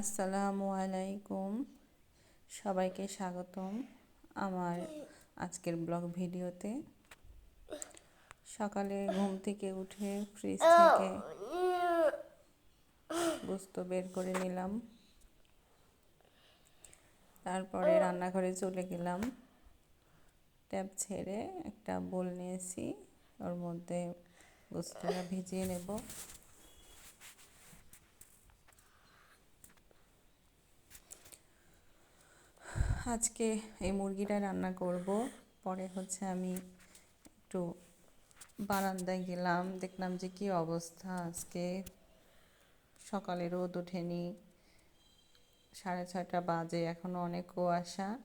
আসসালামু আলাইকুম। সবাইকে স্বাগতম আমার আজকের ব্লগ ভিডিওতে। সকালে ঘুম থেকে উঠে ফ্রিজ থেকে গোস্ত বের করে নিলাম। তারপরে রান্নাঘরে চলে গেলাম। ট্যাপ ছেড়ে একটা বোল নিয়েছি। ওর মধ্যে গোস্তটা ভিজিয়ে নেব। আজকে এই মুরগিটা রান্না করব। পরে হচ্ছে আমি একটু বারান্দায় গেলাম, দেখলাম যে কি অবস্থা আজকে। সকালে রোদ ওঠেনি, সাড়ে ছয়টা বাজে এখনও অনেক কুয়াশা।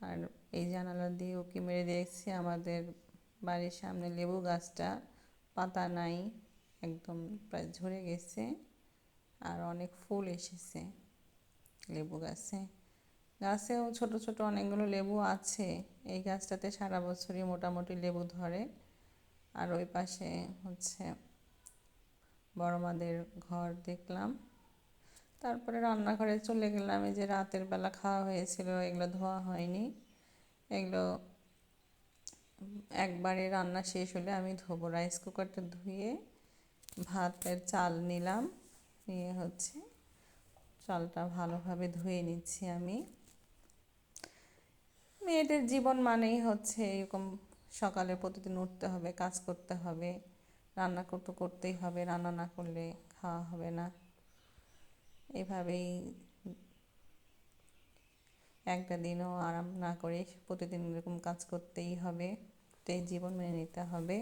আর এই জানালা দিয়ে উকি মেরে দেখছি আমাদের বাড়ির সামনে লেবু গাছটা, পাতা নাই, একদম প্রায় ঝরে গেছে। আর অনেক ফুল এসেছে লেবু গাছে। গাছেও ছোট ছোট অনেকগুলো লেবু আছে। এই গাছটাতে সারা বছরই মোটামুটি লেবু ধরে। আর ওই পাশে হচ্ছে বড় মাদের ঘর দেখলাম। তারপরে রান্নাঘরে চলে গেলাম। এই যে রাতের বেলা খাওয়া হয়েছিল, এগুলো ধোয়া হয়নি। এগুলো একবারে রান্না শেষ হলে আমি ধোবো। রাইস কুকারটা ধুয়ে ভাতের চাল নিলাম। নিয়ে হচ্ছে চালটা ভালোভাবে ধুয়ে নিচ্ছি আমি। মেয়েদের জীবন মানেই হচ্ছে এরকম সকালে প্রতিদিন উঠতে হবে, কাজ করতে হবে, রান্না করতে করতেই হবে, রান্না না করলে খাওয়া হবে না। এভাবেই একটা দিনও আরাম না করে প্রতিদিন এরকম কাজ করতেই হবে এই জীবন মেনে নিতে হবে।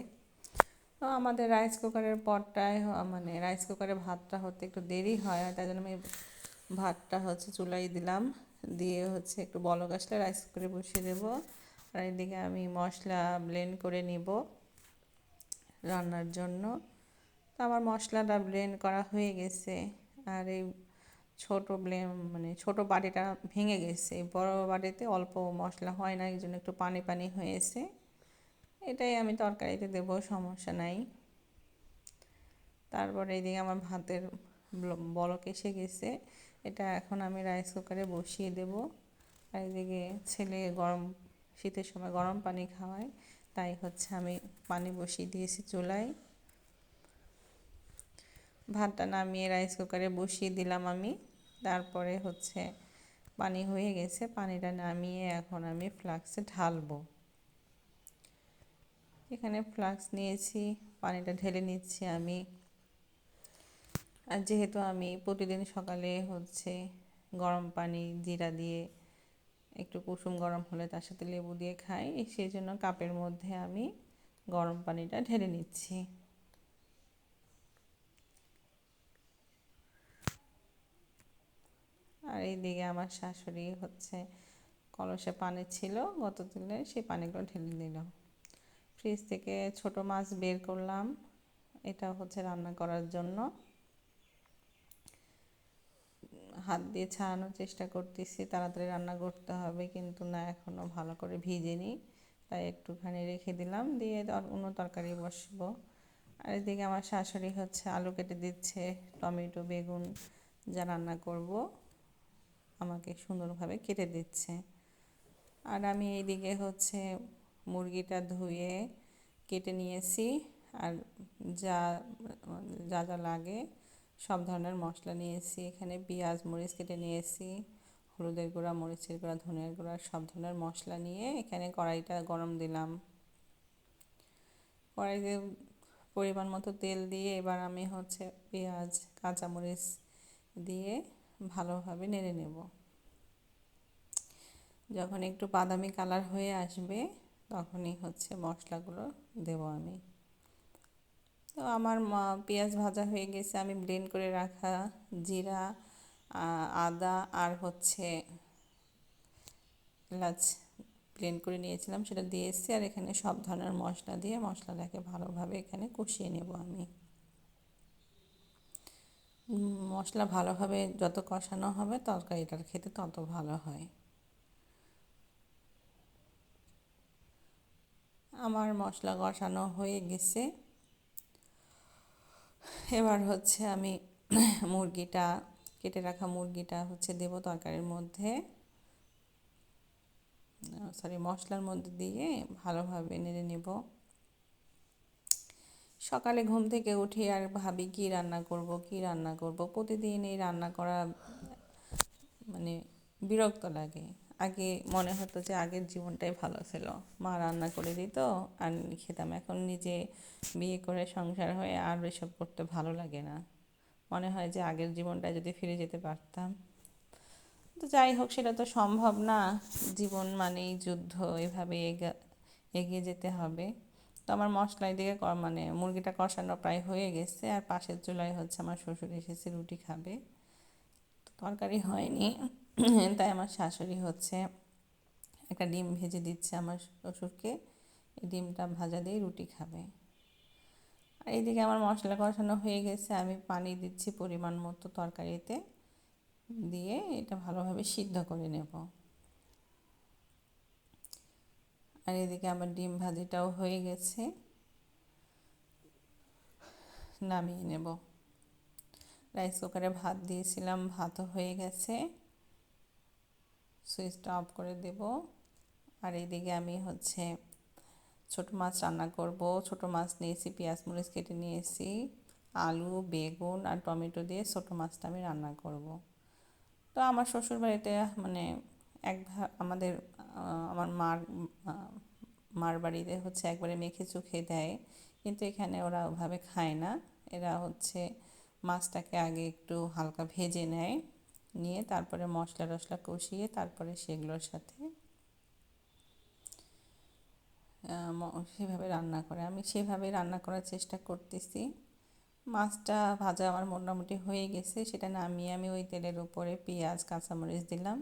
তো আমাদের রাইস কুকারের পরটায় মানে রাইস কুকারে ভাতটা হতে একটু দেরি হয়, তাই জন্য আমি ভাতটা হচ্ছে চুলাই দিলাম। দিয়ে হচ্ছে একটু বলক আসলে রাইস কুকারে বসিয়ে দেবো। আর এদিকে আমি মশলা ব্লেন্ড করে নিব রান্নার জন্য। তো আমার মশলাটা ব্লেন্ড করা হয়ে গেছে। আর এই ছোটো ব্লেম মানে ছোটো বাটিটা ভেঙে গেছে। বড় বাটিতে অল্প মশলা হয় না এই জন্য একটু পানি পানি হয়েছে। এটাই আমি তরকারিতে দেবো, সমস্যা নাই। তারপরে এদিকে আমার ভাতের বলক এসে গেছে। এটা এখন আমি রাইস কুকারে বসিয়ে দেব। আর এদিকে ছেলে গরম, শীতের সময় গরম পানি খাওয়ায়, তাই হচ্ছে আমি পানি বসিয়ে দিয়েছি চুলায়। ভাতটা নামিয়ে রাইস কুকারে বসিয়ে দিলাম আমি। তারপরে হচ্ছে পানি হয়ে গেছে, পানিটা নামিয়ে এখন আমি ফ্লাক্সে ঢালবো। এখানে ফ্লাক্স নিয়েছি, পানিটা ঢেলে নিচ্ছি আমি। আর যেহেতু আমি প্রতিদিন সকালে হচ্ছে গরম পানি, জিরা দিয়ে একটু কুসুম গরম হলে তার সাথে লেবু দিয়ে খাই, সেই জন্য কাপের মধ্যে আমি গরম পানিটা ঢেলে নিচ্ছি। আর এইদিকে আমার শাশুড়ি হচ্ছে কলসে পানি ছিল, গত দিনে সেই পানিগুলো ঢেলে দিল। ফ্রিজ থেকে ছোট মাছ বের করলাম, এটা হচ্ছে রান্না করার জন্য। হাত দিয়ে ছাড়ানোর চেষ্টা করতেছি, তাড়াতাড়ি রান্না করতে হবে, কিন্তু না এখনও ভালো করে ভিজেনি তাই একটুখানি রেখে দিলাম, দিয়ে অন্য তরকারি বসবো। আর এদিকে আমার শাশুড়ি হচ্ছে আলু কেটে দিচ্ছে, টমেটো, বেগুন যা রান্না করব, আমাকে সুন্দরভাবে কেটে দিচ্ছে। আর আমি এইদিকে হচ্ছে মুরগিটা ধুয়ে কেটে নিয়েছি, আর যা যা যা লাগে সব ধরনের মশলা নিয়েছি। এখানে পেঁয়াজ, মরিচ কেটে নিয়েছি, হলুদের গুঁড়া, মরিচের গুঁড়া, ধনিয়ার গুঁড়া, সব ধরনের মশলা নিয়ে এখানে কড়াইটা গরম দিলাম। কড়াইতে পরিমাণ মতো তেল দিয়ে এবার আমি হচ্ছে পেঁয়াজ, কাঁচামরিচ দিয়ে ভালোভাবে নেড়ে নেব। যখন একটু বাদামি কালার হয়ে আসবে, তখনই হচ্ছে মশলাগুলো দেব আমি। তো আমার পেঁয়াজ ভাজা হয়ে গেছে, আমি ব্লেন্ড করে রাখা জিরা আদা আর হচ্ছে এলাচ ব্লেন্ড করে নিয়েছিলাম, সেটা দিয়ে দিয়েছি আর এখানে সব ধরনের মশলা দিয়ে মশলাটাকে ভালোভাবে এখানে কষিয়ে নেব আমি। মশলা ভালোভাবে যত কষানো হবে তরকারিটার খেতে তত ভালো হয়। আমার মশলা কষানো হয়ে গেছে। এবার হচ্ছে আমি মুরগিটা, কেটে রাখা মুরগিটা হচ্ছে দেব তরকারির মধ্যে। সরি মশলার মধ্যে দিয়ে ভালোভাবে নেড়ে নেব। সকালে ঘুম থেকে উঠে আর ভাবি কি রান্না করব, কি রান্না করব? প্রতিদিন এই রান্না করা মানে বিরক্ত লাগে। আগে মনে হতো যে আগের জীবনটাই ভালো ছিল। মা রান্না করে দিত আর খেতাম। এখন নিজে বিয়ে করে সংসার হয়ে আর এসব করতে ভালো লাগে না। মনে হয় যে আগের জীবনটা যদি ফিরে যেতে পারতাম। তো যাই হোক, সেটা তো সম্ভব না। জীবন মানেই যুদ্ধ, এভাবে এগিয়ে যেতে হবে। তো আমার মশলাই দিয়ে মানে মুরগিটা কষানো প্রায় হয়ে গেছে আর পাশের চুলায় হচ্ছে আমার শ্বশুর এসেছে রুটি খাবে। তরকারি হয়নি। তাই আমার শাশুড়ি হচ্ছে একটা ডিম ভেজে দিচ্ছে আমার শ্বশুরকে। এই ডিমটা ভাজা দিয়ে রুটি খাবে। আর এইদিকে আমার মশলা কষানো হয়ে গেছে। আমি পানি দিচ্ছি পরিমাণ মতো তরকারিতে। দিয়ে এটা ভালোভাবে সিদ্ধ করে নেব। আর এদিকে আমার ডিম ভাজিটাও হয়ে গেছে। নামিয়ে নেব। রাইস কুকারে ভাত দিয়েছিলাম, ভাতও হয়ে গেছে। সুইচটা অফ করে দেব। আর এইদিকে আমি হচ্ছে ছোট মাছ রান্না করব। ছোট মাছ নিয়েছি, পেঁয়াজ মরিচ কেটে নিয়েছি, আলু, বেগুন আর টমেটো দিয়ে ছোট মাছটা আমি রান্না করব। তো আমার শ্বশুর বাড়িতে মানে এক আমাদের আমার মার মার বাড়িতে হচ্ছে একবারে মেখে চুখে দেয়। কিন্তু এখানে ওরা ওভাবে খায় না। এরা হচ্ছে মাছটাকে আগে একটু হালকা ভেজে নেয়। নিয়ে তারপরে মশলা টশলা কষিয়ে তারপরে সেগুলোর সাথে সেভাবে রান্না করে। আমি সেভাবে রান্না করার চেষ্টা করতেছি। মাছটা ভাজা আমার মোটামুটি হয়ে গেছে। সেটা নামিয়ে আমি ওই তেলের উপরে পেঁয়াজ, কাঁচামরিচ দিলাম।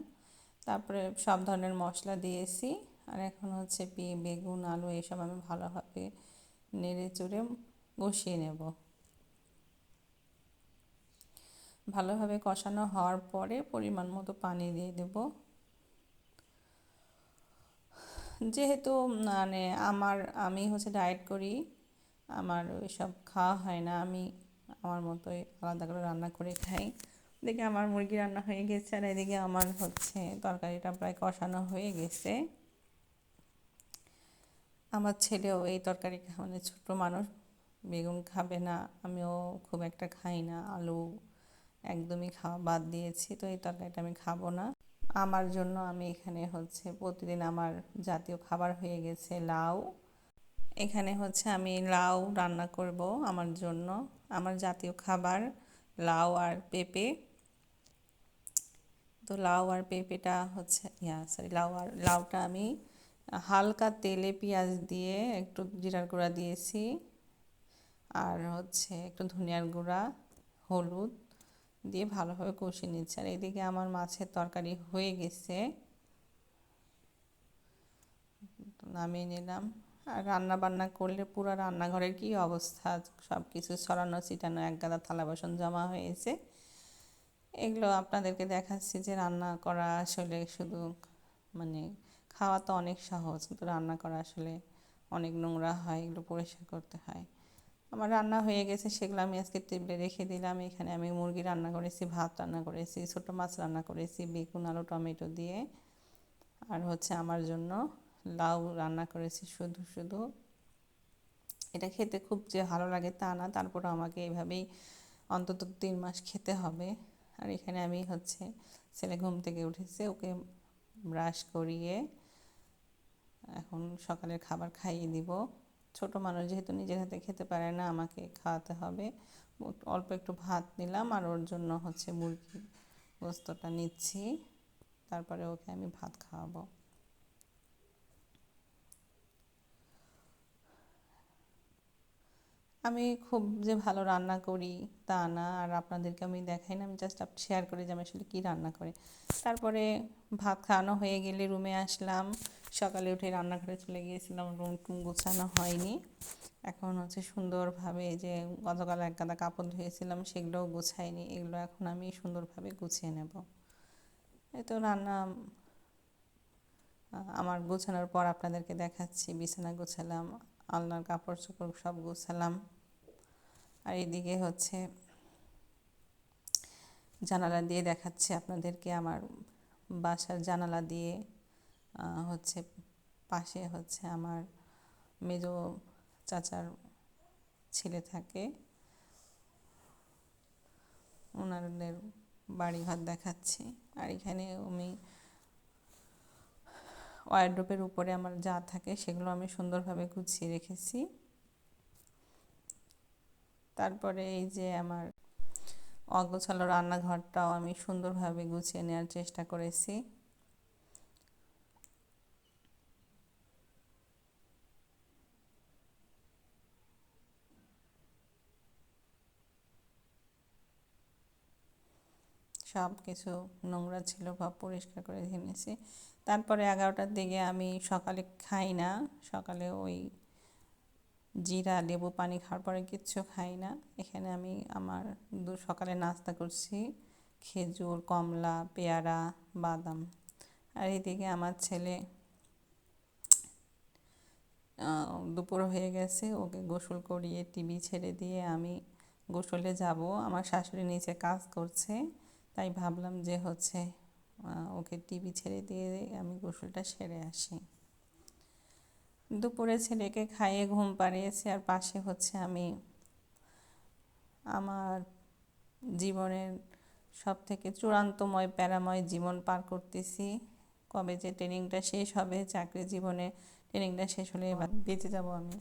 তারপরে সব ধরনের মশলা দিয়েছি। আর এখন হচ্ছে বেগুন, আলু, এসব আমি ভালোভাবে নেড়ে চড়ে বসিয়ে নেব। ভালোভাবে কষানো হওয়ার পরে পরিমাণ মতো পানি দিয়ে দেব। যেহেতু মানে আমার, আমি হচ্ছে ডায়েট করি, আমার ওইসব খাওয়া হয় না, আমি আমার মতোই আলাদা করে রান্না করে খাই। দেখে আমার মুরগি রান্না হয়ে গেছে আর এদিকে আমার হচ্ছে তরকারিটা প্রায় কষানো হয়ে গেছে। আমার ছেলেও এই তরকারি মানে ছোটো মানুষ, বেগুন খাবে না, আমিও খুব একটা খাই না, আলু একদমই খাওয়া বাদ দিয়েছি। তো এই তরকারিটা আমি খাব না। আমার জন্য আমি এখানে হচ্ছে প্রতিদিন আমার জাতীয় খাবার হয়ে গেছে লাউ। এখানে হচ্ছে আমি লাউ রান্না করব আমার জন্য। আমার জাতীয় খাবার লাউ আর পেঁপে। তো লাউ আর পেঁপেটা হচ্ছে, ইয়া সরি লাউ আর লাউটা আমি হালকা তেলে পেঁয়াজ দিয়ে একটু জিরার গুঁড়া দিয়েছি। আর হচ্ছে একটু ধনিয়ার গুঁড়া, হলুদ। দিয়ে ভালোভাবে কষিয়ে নিচ্ছে। আর এদিকে আমার মাছের তরকারি হয়ে গেছে। নামিয়ে নিলাম। আর রান্না বান্না করলে পুরো রান্নাঘরের কি অবস্থা? সব কিছু ছড়ানো, ছিটানো, এক গাদা থালা বাসন জমা হয়েছে। এগুলো আপনাদেরকে দেখাচ্ছি যে রান্না করা আসলে শুধু মানে খাওয়া তো অনেক সহজ, কিন্তু রান্না করা আসলে অনেক নোংরা হয়, এগুলো পরিষ্কার করতে হয়। আমার রান্না হয়ে গেছে, সেগুলো আমি আজকে টেবিলে রেখে দিলাম। এখানে আমি মুরগি রান্না করেছি, ভাত রান্না করেছি, ছোটো মাছ রান্না করেছি, বেগুন, আলু, টমেটো দিয়ে। আর হচ্ছে আমার জন্য লাউ রান্না করেছি শুধু শুধু। এটা খেতে খুব যে ভালো লাগে তা না তারপরে আমাকে এভাবেই অন্তত তিন মাস খেতে হবে। আর এখানে আমি হচ্ছে ছেলে ঘুম থেকে উঠেছে, ওকে ব্রাশ করিয়ে এখন সকালের খাবার খাইয়ে দিব। ছোট মানুষ যেহেতু নিজের হাতে খেতে পারে না, আমাকে খাওয়াতে হবে। অল্প একটু ভাত নিলাম আর ওর জন্য হচ্ছে মুরগি গোস্তটা নিচ্ছি। তারপরে ওকে আমি ভাত খাওয়াবো। আমি খুব যে ভালো রান্না করি তা না, আর আপনাদেরকে আমি দেখাই না, আমি জাস্ট শেয়ার করি যে আমি আসলে কী রান্না করি। তারপরে ভাত খাওয়ানো হয়ে গেলে রুমে আসলাম, সকালে উঠে রান্নাঘরে চলে গিয়েছিলাম, রুম টুম গোছানো হয়নি। এখন হচ্ছে সুন্দরভাবে যে গতকাল এক গাদা কাপড় ধুয়েছিলাম, সেগুলোও গোছাইনি, এগুলো এখন আমি সুন্দরভাবে গুছিয়ে নেব। এই তো রান্না আমার গোছানোর পর আপনাদেরকে দেখাচ্ছি, বিছানা গোছালাম, আলনার কাপড় চোপড় সব গোছালাম। আর এদিকে হচ্ছে জানালা দিয়ে দেখাচ্ছে আপনাদেরকে আমার বাসার জানালা দিয়ে হচ্ছে পাশে হচ্ছে আমার মেজ চাচার ছেলে থাকে। ওনাদের বাড়িঘর দেখাচ্ছি। আর এখানে আমি ওয়ারড্রোপের উপরে আমার যা থাকে সেগুলো আমি সুন্দরভাবে গুছিয়ে রেখেছি। তারপরে এই যে আমার অগোছালো রান্নাঘরটাও আমি সুন্দরভাবে গুছিয়ে নেওয়ার চেষ্টা করেছি। সব কিছু নোংরা ছিল বা পরিষ্কার করে নিয়েছি। তারপরে এগারোটার দিকে আমি সকালে খাই না, সকালে ওই জিরা, লেবু, পানি খাওয়ার পরে কিচ্ছু খাই না। এখানে আমি আমার দু, সকালে নাস্তা করছি, খেজুর, কমলা, পেয়ারা, বাদাম। আর এদিকে আমার ছেলে দুপুর হয়ে গেছে, ওকে গোসল করিয়ে টিভি ছেড়ে দিয়ে আমি গোসলে যাব। আমার শাশুড়ি নিচে কাজ করছে, তাই ভাবলাম যে হচ্ছে ওকে টিভি ছেড়ে দিয়ে আমি গোসলটা সেরে আসি। দুপুরে ছেলেকে খাইয়ে ঘুম পাড়িয়েছি আর পাশে হচ্ছে আমি। আমার জীবনের সব থেকে চূড়ান্তময় প্যারাময় জীবন পার করতেছি। কবে যে ট্রেনিংটা শেষ হবে, চাকরি জীবনে ট্রেনিংটা শেষ হলে এবার বেঁচে যাব আমি।